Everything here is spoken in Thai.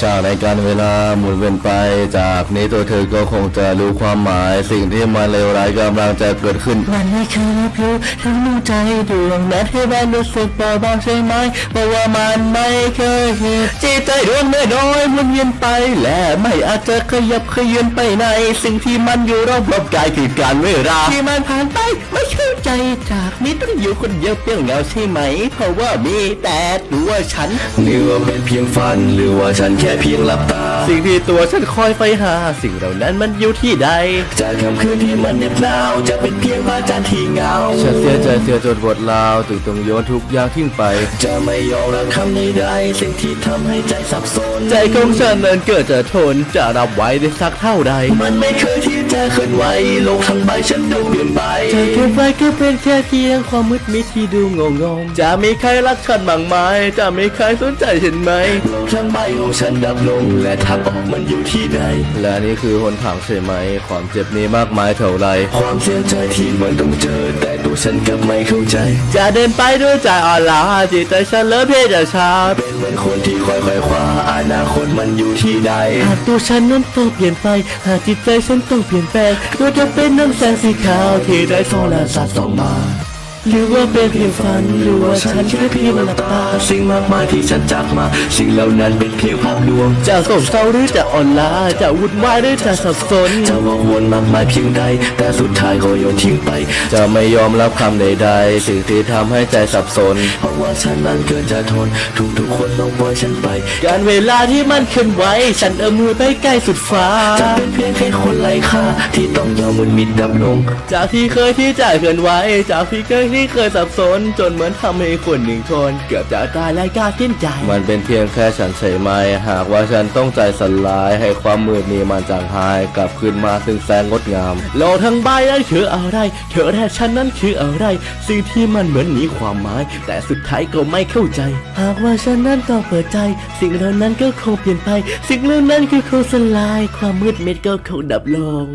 ชากในการเวลาหมุนเวียนไป จากนี้ตัวเธอก็คงจะรู้ความหมาย สิ่งที่มันเลวร้ายกำลังจะเกิดขึ้นวันไม่เคยรับรู้ทั้งใจดวงนั้นให้มันรู้สึกเบาบางใช่ไหมเพราะว่ามันไม่เคย จิตใจดวงน้อยๆหมุนเวียนไป และไม่อาจจะขยับขยื่นไปในสิ่งที่มันอยู่รอบรอบๆกายคือการเวลาที่มันผ่านไปไม่เข้าใจจากนี้ต้องอยู่คนเดียวเปลี่ยงเหงาใช่ไหม เพราะว่ามีแต่ตัวฉันหรือว่าเป็นเพียงฝันหรือว่าฉันแค่เพียงหลับตา สิ่งที่ตัวฉันคอยไปหา สิ่งเหล่านั้นมันอยู่ที่ใดจากค่ำคืนที่มันเหน็บหนาวจะเป็นเพียงพระจันทร์ที่เหงาฉันเสียใจเสียจนบทลาวถึงต้องโยนทุกอย่างทิ้งไป จะไม่ยอมรับคำใดๆสิ่งที่ทำให้ใจสับสน ใจของฉันนั้นเกิดจะทนจะรับไว้ได้สักเท่าใด มันไม่เคยที่ จะเคลื่อนไหวโลกทั้งใบฉันดูเปลี่ยนไปจะเก็บไว้ก็เป็นแค่เพียงความมืดมิดที่ดูงงงๆจะมีใครรักฉันบ้างไหมจะมีใครสนใจฉันไหมโลกทั้งใบของฉันดับลงและทางออกมันอยู่ที่ใดและนี่คือหนทางใช่ไหม ความเจ็บนี้มากมายเท่าไร ความเสียใจที่มันต้องเจอ แต่ตัวฉันกลับไม่เข้าใจ จะเดินไปด้วยใจอ่อนล้าจิตใจฉันเลิศเพศจะชาเป็นเหมือนคนที่คอยคอยคว้าอนาคตมันอยู่ที่ใดหากตัวฉันนั้นต้องเปลี่ยนไปหากจิตใจฉันต้องเปลี่ยนแปลงก็จะเป็นน้ำแสงสีขาวที่ได้ส่องและสัตว์ส่องมา หรือว่าเป็นเพียงฝันหรือว่าฉันแค่เพียงหลับตาสิ่งมากมายที่ฉันจากมา สิ่งเหล่านั้นเป็นเพียงภาพลวงจะโศกเศร้าหรือจะอ่อนล้าจะวุ่นวายหรือจะสับสนจะวกวนมากมายเพียงใด แต่สุดท้ายก็โยนทิ้งไป จะไม่ยอมรับคำใดๆสิ่งที่ทำให้ใจสับสน เพราะว่าฉันนั้นเกินจะทนทุกๆคนต้องปล่อยฉันไป การเวลาที่มันเคลื่อนไหวฉันเอื้อมมือไปใกล้สุดฟ้าจะเป็นเพียงแค่คนไร้ค่าที่ต้องยอมมันมิดดับลง จากที่เคยที่ใจเคลื่อนไหวจากที่เคยที่เคยสับสนจนเหมือนทำให้คนหนึ่งทนเกือบจะตายและกล้าสิ้นใจ มันเป็นเพียงแค่ฉันใช่ไหมหากว่าฉันต้องใจสลายให้ความมืดนี้มันจางหายกลับคืนมาซึ่งแสงงดงาม โลกทั้งใบนั้นคืออะไร เธอและฉันนั้นคืออะไร สิ่งที่มันเหมือนมีความหมาย แต่สุดท้ายก็ไม่เข้าใจ หากว่าฉันนั้นต้องเปิดใจ สิ่งเหล่านั้นก็คงเปลี่ยนไป สิ่งเหล่านั้นคือคงสลาย ความมืดมิดก็คงดับลง